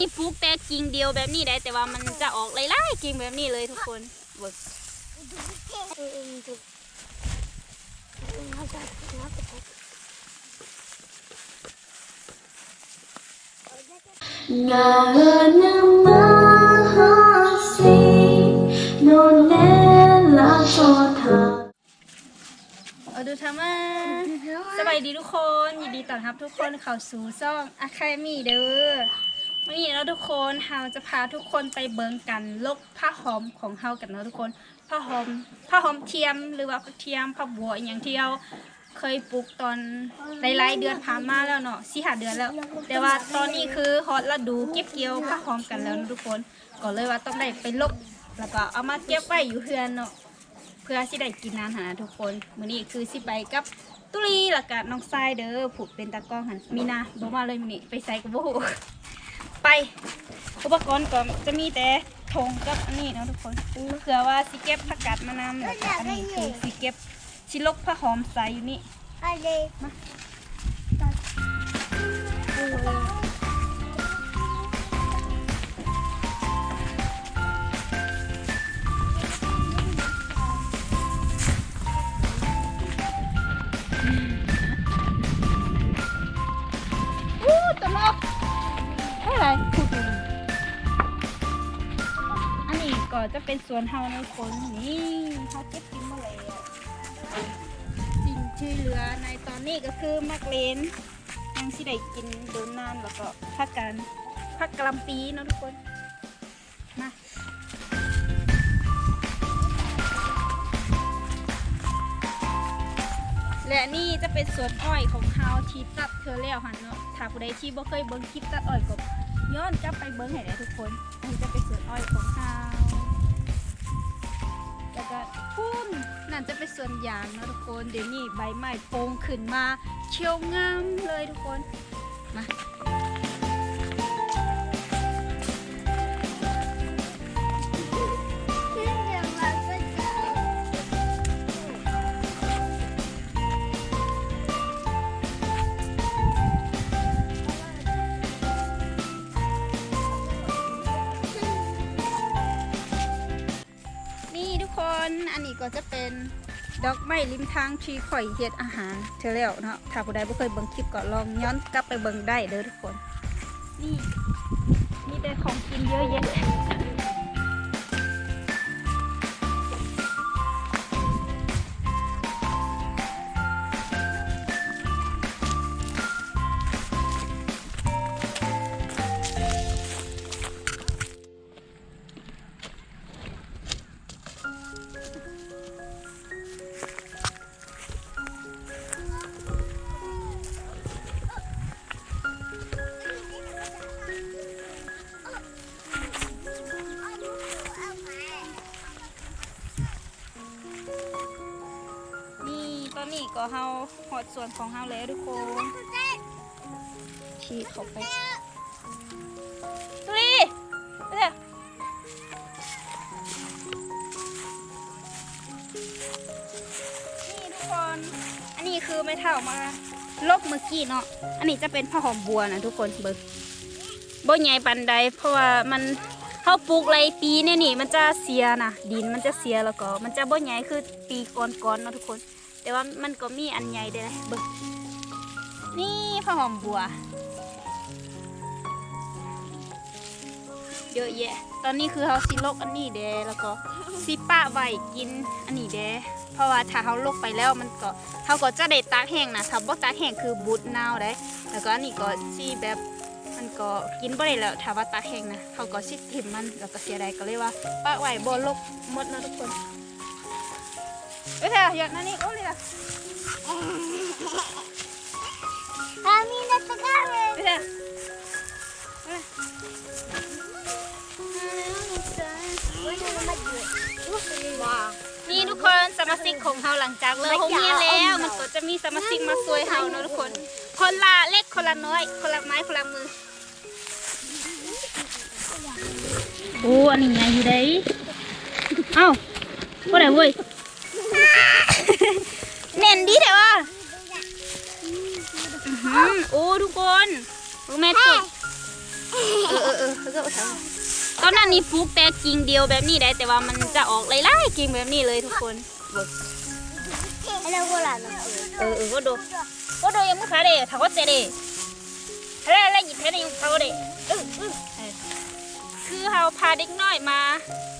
นี่ปลูกแต่กิ่งเดียวแบบนี้ได้ แต่ว่ามันจะออกหลายๆกิ่งแบบนี้เลยทุกคนเบิก Ngàn mahasi nonella tota เอาดูทำมาสบายดีทุกคน ยินดีต้อนรับทุกคนเข้าสู่ซ่องอะคามีเด้อ วันนี้เราทุกคนเราจะพาทุกคนไปเบิงกันลกผ้าหอมของเฮากันเนาะทุกคนผ้าหอมผ้าหอมเทียมหรือว่าผ้าเทียมผ้าบัวอหย่างที่เราเคยปลูกตอนหลายๆเดือนผ่านมาแล้วเนาะสี่หาเดือนแล้ว แต่ว่าตอนนี้คือฮอตฤดูเก็บเกี่ยวผ้าหอมกันแล้วนะทุกคนก็เลยว่าต้องได้ไปลบแล้วก็เอามาเก็บไว้อยู่เฮือนเนาะเพื่อสิได้กินนานหาทุกคนมื้อนี้คือสิไปกับตุลีแล้วก็น้องทรายเด้อผูกเป็นตากล้องหันมีนาบ่มาเลยมื้อนี้ไปใส่กับบ่ฮู้ ไป อุปกรณ์ก็จะมีแต่ธงกับอันนี้เนาะทุกคนเผื่อว่าสิเก็บผักกาดมานำแล้วก็อันนี้คือสิเก็บชิลกผ้าหอมใส่อยู่นี่มา จะเป็นสวนเฮาในคนนี่เขาเก็บกินมาเลยสิ่งที่เหลือในตอนนี้ก็คือมักเลนยังสิได้กินโดนนานแล้วก็พักกันพักกะหลำปีเนาะทุกคนมาและนี่จะเป็นสวนอ้อยของเฮาที่ตัดเธอแล้วหันเนาะถ้าผู้ใดที่บ่เคยเบิ่งคลิปตัดอ้อยก็ย้อนกลับไปเบิ่งให้ได้ทุกคน อันนี้จะเป็นสวนอ้อยของเฮา ก็พุ่นนั่นจะเป็นส่วนยางนะทุกคน เดี๋ยวนี้ใบใหม่โป่งขึ้นมา เขียวงามเลยทุกคน มา ดอกไม้ริมทางที่ข่อยเฮ็ดอาหารเธอแล้วเนาะถ้าผู้ใดบ่เคยเบิ่งคลิปก็ลองย้อนกลับไปเบิ่งได้เด้อทุกคน นี่มีแต่ของกินเยอะแยะ นี่ก็เฮาหอดส่วนของเฮาแล้วทุกคนฉีดเข้าไปตุลีไปเถอะนี่ทุกคน อันนี้คือไม่เท่ามาลบเมื่อกี้เนาะ อันนี้จะเป็นผ้าหอมบัวนะทุกคนเบิ่งบ่ใหญ่ปันใดเพราะว่ามันเขาปลูกไรปีเนี่ยนี่ มันจะเสียนะดินมันจะเสียแล้วก็ มันจะบ่ใหญ่คือปีก่อนๆเนาะทุกคน แต่ว่ามันก็มีอันใหญ่เด้อนะเบิ่งนี่ผ้าหอมบัว เยอะแยะ ตอนนี้คือเขาสิลกอันนี้เด้แล้วก็สิปะไว้กินอันนี้เด้เพราะว่าถ้าเขาลกไปแล้วมันก็เขาก็จะได้ตากแห้งนะถ้าบ่ตากแห้งคือบูดเน่าได้ แล้วก็อันนี้ก็สิแบบมันก็กินบ่ได้แล้วถ้าว่าตากแห้งนะเขาก็สิถิ่มมันแล้วก็เสียดายก็เลยว่าปะไว้บ่ลกหมดนะทุกคน เอ้ยเถอะอยานั่นนี่โอ้ยล่ะ Camina esta cabeza. เอ้ยนี่ทุกคนสมาชิกของเราหลังจากเลิกโรงเรียนแล้ว มันก็จะมีสมาชิกมาช่วยเราเนาะทุกคน คนละเล็กคนละน้อย คนละไม้คนละมือโอ้อันนี้ไงอยู่ได้เอ้าบ่ได้เว้ย อื้อหือโอ้ทุกคนรู้ไหมตุ่เออเออเออก็เถอะตอนนั้นนี่ปลูกแต่กิ่งเดียวแบบนี้ได้แต่ว่ามันจะออกหลายๆกิ่งแบบนี้เลยทุกคนเบิก Hello, hola, no. เออเออก็ดูก็ดูยังไม่ขาดเลยถ้าก็เจเดอะไรอะไรหยิบให้ได้ยังเขาเดเออเออเออคือเราพาเด็กน้อยมา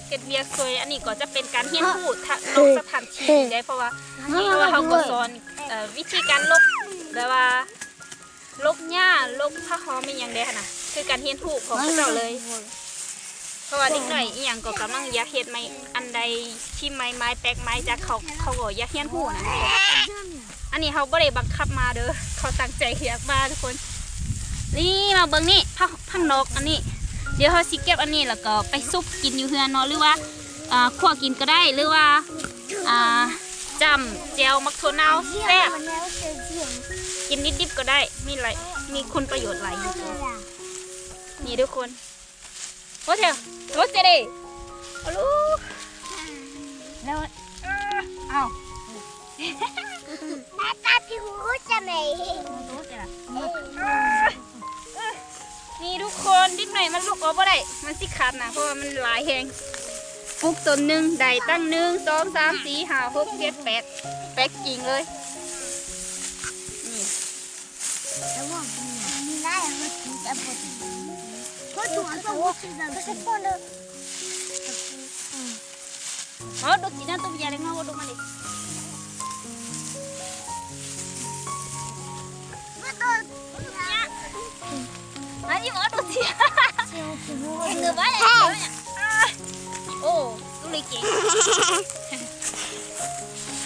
เก็บเบียร์ซวยอันนี้ก็จะเป็นการเฮียนพูดทะลกสถานที่ได้เพราะว่าเพราะว่าเขาก็สอนเอ่อวิธีการลกแบบว่า ลกหญ้าลกผ้าหอมเป็นอย่างเดียวนะคือการเฮียนพูดของพวกเราเลย เพราะว่าเด็กหน่อยอีหยังก็กำลังอยากเฮ็ดไม่อันใดที่ไม้ไม้แตกไม้จากเขาเขาก็อยากเฮียนหูนะอันนี้เขาบ่ได้บังคับมาเด้อเขาตั้งใจอยากมาทุกคน นี่มาเบิ่งนี่ผักผักนกอันนี้ เดี๋ยวเขาสิเก็บอันนี้แล้วก็ไปซุปกินอยู่เฮือนเนาะหรือว่าอ่าคั่วกินก็ได้หรือว่าอ่าจำเจียวมักถั่วเน่าแซ่บ กินนิดๆก็ได้มีหลายมีคุณประโยชน์หลายอย่างนี่ทุกคนโอ้เถอะโอ้เจเดเอาลูกแล้วเอ้า Nata thì hú cha mày. นี่ทุกคนดิกหน่อยมันลุกออกบ่ได้มันสิขาดนะเพราะว่ามันหลายแหงปลูกต้นหนึ่งได้ตั้งหนึ่งสองสามสี่ห้าหกเจ็ดแปดแปดกิ่งเลย Có thủ sao hú cha ra. Có sao con được. อ๋อดูจีน่าตัวใหญ่เลยนะว่าดูมันดิ Có tôi.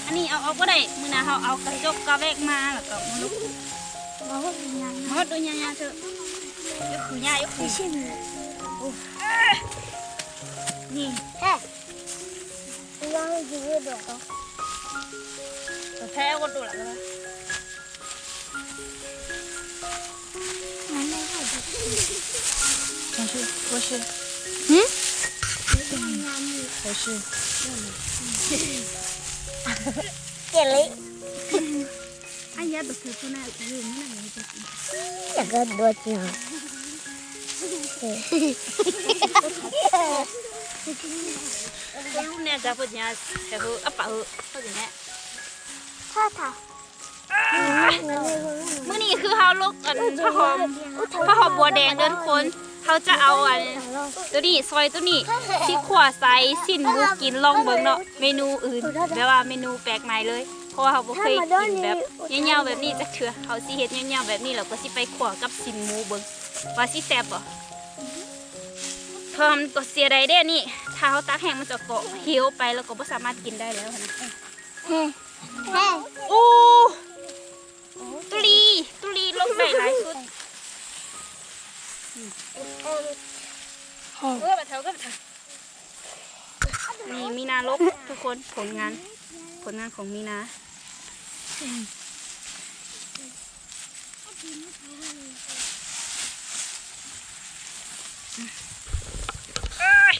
อันนี้หม 你哼呀，谢你。哎。你让我几个走啊？我猜我走了。奶奶要的。真是，嗯。我是。俺不是湖那有，那个多精。那个多。 ลูกเนี่ยจะพูดเนี่ยแต่คืออะเปล่าพูดย่างเงี้ย Thả thả. มื่อนี้คือเขาลูกอันผ้าหอมผ้าหอมบัวแดงเดินคนเขาจะเอาอันตัวนี้ซอยตัวนี้ที่ขวาใส่สิ้นหมูกินลองเบิ่งเนาะเมนูอื่นแบบว่าเมนูแปลกใหม่เลยเพราะว่าเขาบ่เคยกินแบบเงี้ยวๆแบบนี้จักเถื่อเขาสิเฮ็ดเงี้ยวๆแบบนี้แล้วก็สิไปขวากับสิ้นหมูเบิ่ง ว่าสิแซ่บบ่เพราะมันก็เสียดายเด้นี่ถ้าเขาตากแห้งมันจะเกาะเหี่ยวไปแล้วก็บ่สามารถกินได้แล้วนะ Hey. Hey. โอ้ตุลีตุลีลงได้หลายชุดเออแบบเถาก็แบบเถานี่มีนาลกทุกคนผลงาน ผลงานของมีนาเอ้ย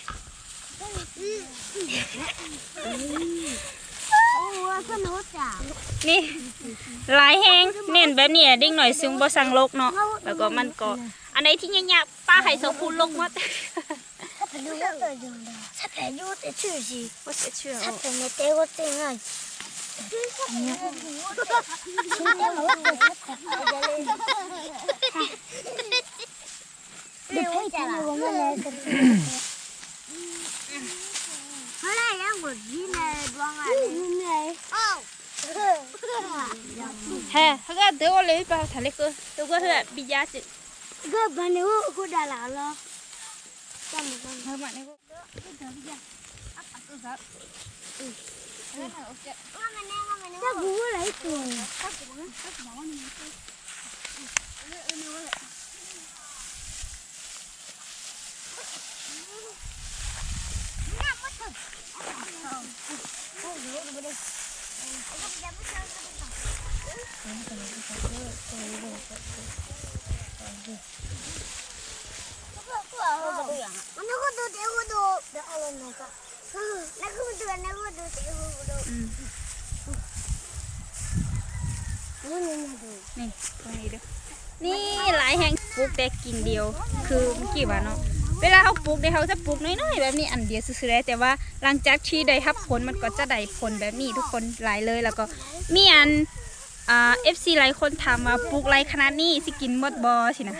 Ủa, có nốt à? นี่หลายแหงเน้นแบบนี้อะเด็กหน่อยซึ่งบ่สั่งลกเนาะแล้วก็มันก็อันไหนที่ยากๆป้าให้โซคูลกหมด Sắp phải lưu tới đường đó. Sắp phải lưu tới chữ gì? บ่เสียเชื่อ Sắp phải mẹ tế có tên rồi. Chúng ta mở cửa sắp phải phải ra lên. Được thấy chả là có lên sắp Hôm nay đang một gì này đoan à? này. Ô. แฮ่ถ้าก็เดี๋ยวเลยไปทะเลก็เดี๋ยวก็เถอะบิยาสิ Cái bà nếu cô đã là lo. Cho một con. เฮ้ยมันนี่ก็ Chắc bú lấy tuồng. Nó có đồ tiểu có đồ. Được lên này con. Nó có đồ nó có đồ tiểu นี่ตรงนี้ด้อนี่หลายแห่งปลูกแต่กิ่งเดียว คือเมื่อกี้ว่าเนาะเวลาเขาปลูกเนี่ยเขาจะปลูกน้อยๆแบบนี้อันเดียวซื่อๆแต่ว่าหลังจากที่ได้รับผลมันก็จะได้ผลแบบนี้ทุกคนหลายเลยแล้วก็มีอัน อ่าเอฟซีหลายคนถามว่าปลูกไรขนาดนี้สิกินหมดบอสินะ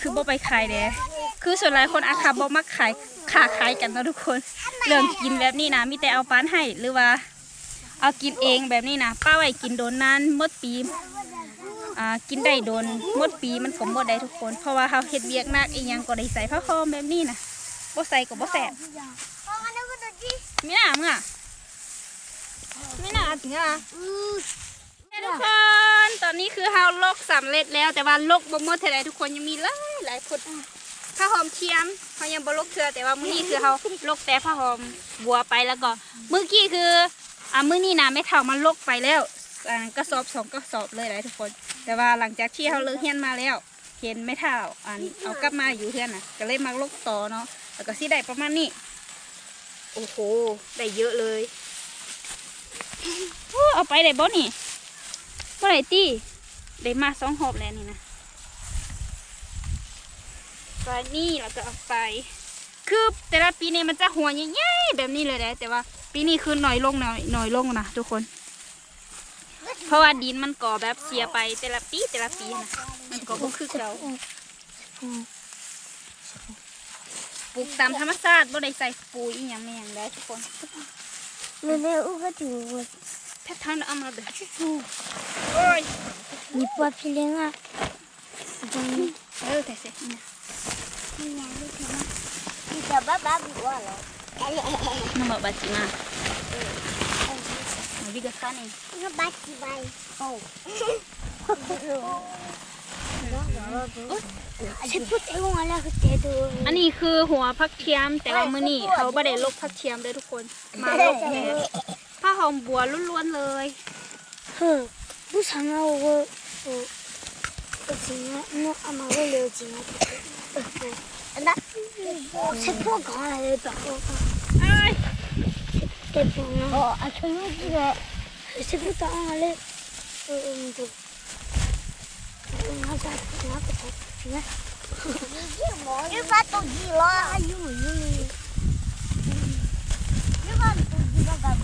คือบ่ไปขายเด้คือส่วนหลายคนอาคาบ่มักขายขาขายกันเนาะทุกคน เรื่องกินแบบนี้นะมีแต่เอาปานให้หรือว่า เอากินเองแบบนี้นะป้าไว้กินโดนนานหมดปีอ่ากินได้โดนหมดปีมันก็หมดได้ทุกคน เพราะว่าเขาเฮ็ดเวียกหนักอีหยังก็ได้ใส่ผ้าคอมแบบนี้นะบ่ใส่ก็บ่แสบพ่อมาดูดูดิมีหน้ามึงอะไมีหน้าจริงอะ ทุกคน ตอนนี้คือเฮาลกสำเร็จแล้ว แต่ว่าลกบ่หมดเท่าใดทุกคนยังมีหลายหลายคนผ้าหอมเทียมเขายังบ่ลกเทือแต่ว่ามื้อนี้คือเฮาลกแต่ผ้าหอมบัวไปแล้วก็มื้อกี้คืออ่ามื้อนี้นะแม่เฒ่ามันลกไปแล้วอ่ากระสอบสองกระสอบเลยหลายทุกคน แต่ว่าหลังจากที่เฮาเลิกเฮียนมาแล้ว เห็นแม่เฒ่าอันเอากลับมาอยู่เฮือนน่ะ ก็เลยมาลกต่อเนาะแล้วก็สิได้ประมาณนี้โอ้โหได้เยอะเลยโอ้เอาไปได้บ่นี่ บ่ได้ตีได้มาสองหอบแล้วนี่นะไปนี่แล้วก็เอาไป คือแต่ละปีนี้มันจะหัวใหญ่ๆแบบนี้เลยนะแต่ว่า ปีนี้คือหน่อยลงหน่อยหน่อยลงนะทุกคน เพราะว่าดินมันก่อแบบเสียไปแต่ละปีแต่ละปีนะมันก็บ่คือเก่าปลูกตามธรรมชาติบ่ได้ใส่ปุ๋ยอย่างไม่อย่างใดทุกคนเร็วเร็วก็ถึงแพทย์ทานเอ 배 타는 아마도 아치수 어이 니빠 필링아 수정이 나도 됐어 나도 되나 이따 봐봐 비와라 너무 맞지 마 우리가 사네 이거 맞지 마이 어อันนี้คือหัวพักเทียมแต่ว่ามือนี่เขาไม่ได้ลกพักเทียมเลยทุกคน มาลกแทน หอมบัวล้วนๆเลย 哼，不想让我我我今天我阿妈我留今天。那ฉันพูดก่อนอะไรแบบว่า เอ้ย เก็บของอ๋ออาฉันรู้ดีเลยฉันพูดต่ออะไรเออดู那在那个那。你把手机了，用用的。你把手机那个不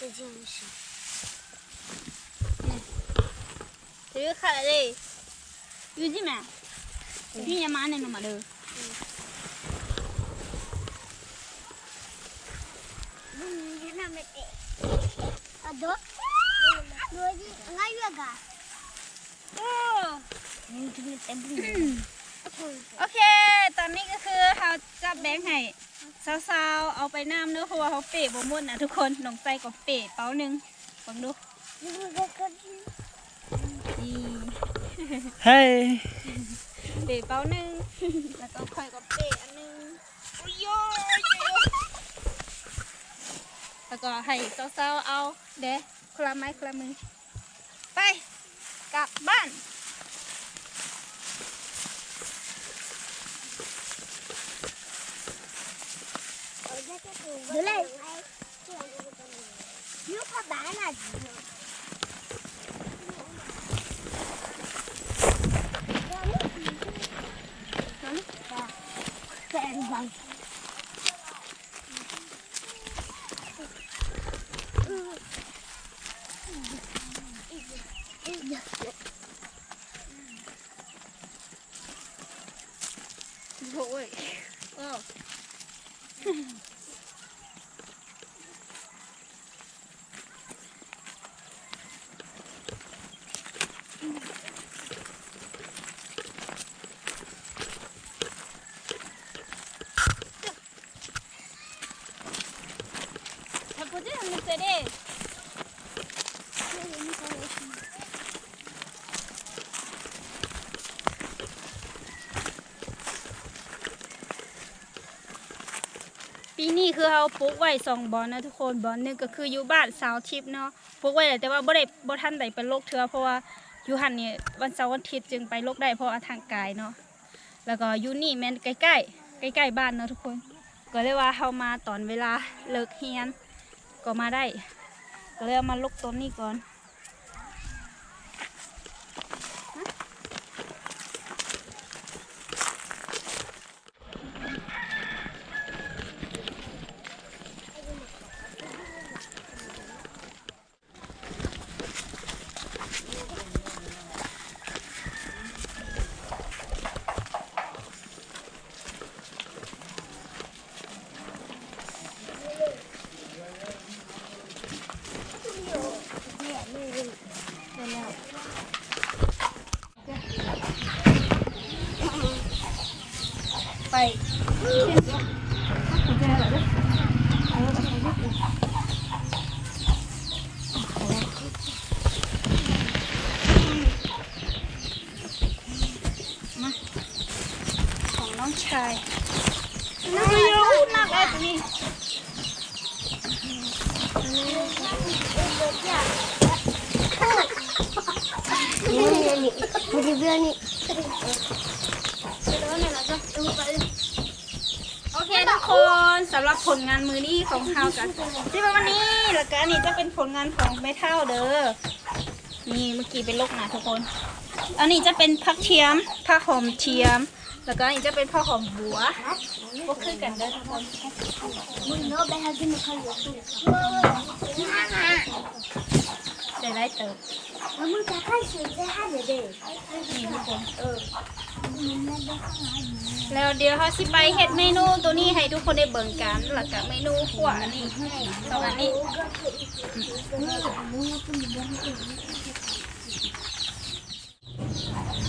这件事。嗯，这又看了嘞，有几满？有几满那个嘛都。嗯，你那么的，啊多。 โอเค ตอนนี้ก็คือเขาจับแบงให้สาวๆเอาไปน้ำเนื้อหัว่าเขาเปะบมุ่นนะทุกคนหนองไส้ก็เปะเป้าหนึ่งฟังดูดีเฮ้ยเปะเป้าหนึ่งแล้วก็ค่อยกับเปะอันหนึงโอ้ยแล้วก็ให้สาวๆเอาเด้ คลาไม้คลามือ ไป กลับบ้านดูเลยยุคบ้านอะ ลยเด้ ปีนี้คือเราปลูกไว้สองบอนนะทุกคนบอนหนึ่งก็คืออยู่บ้านสาวทิพย์เนาะปลูกไว้แต่ว่าบ่ได้บ่ทันได้ไปโลกเทือเพราะว่าอยู่หันเนี่ยวันเสาร์วันอาทิตย์จึงไปโลกได้เพราะว่าทางกายเนาะแล้วก็อยู่นี่แม่นใกล้ๆใกล้ๆบ้านเนาะทุกคน ก็เลยว่าเรามาตอนเวลาเลิกเรียนก็มาได้ ก็เลยเอามาลกต้นนี้ก่อน ของน้องชายนักเรียนนักแอดนี่นี่มันจะเบี้ยนี่โอเคทุกคนสำหรับผลงานมือนี้ของเฮากันที่ประมาณนี้แล้วก็อันนี้จะเป็นผลงานของแม่เท่าเด้อนี่เมื่อกี้เป็นลูกหนาทุกคน อันนี้จะเป็นผักเทียมผักหอมเทียม แล้วก็อันนี้จะเป็นผักหอมบัวพวกคือกันเด้อทุกคนมึงเนาะไปหากินข้าวเหนียวสุกได้ไล่เติบแล้วมึงจะให้สิได้ให้เด็กนี่ทุกคนเออแล้วเดี๋ยวเขาสิไปเฮ็ดเมนูตัวนี้ให้ทุกคนได้เบิ่งกันแล้วก็เมนูขั่วอันนี้สองอันนี้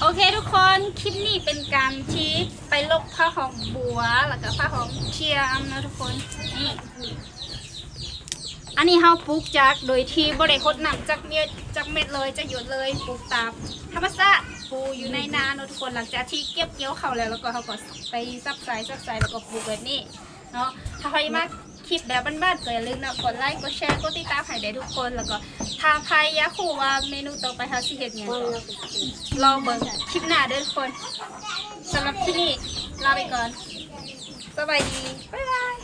โอเคทุกคนคลิปนี้เป็นการที่ไปลกผ้าหอมบัวแล้วก็ผ้าหอมเทียมนะทุกคนนี่อันนี้เฮาปลูกจากโดยที่บ่ได้คดน้ำจากเม็ดจากเม็ดเลยจะหยดเลยปลูกตามธรรมชาติปลูกอยู่ในนาเนาะทุกคนหลังจากที่เก็บเกี่ยวเขาแล้วแล้วก็เขาก็ไปซับไซซับไซแล้วก็ปลูกแบบนี้เนาะถ้าใครมา คลิปแบบบ้านๆก็อย่าลืมนะกดไลค์กดแชร์กดติดตามให้ได้ทุกคน แล้วก็ถ้าใครอยากรู้ว่าเมนูต่อไปเขาสิเฮ็ดยังก็ลองเบิ่งคลิปหน้าเด้อทุคนสำหรับที่นี่ลาไปก่อนสบายดีบ๊ายบาย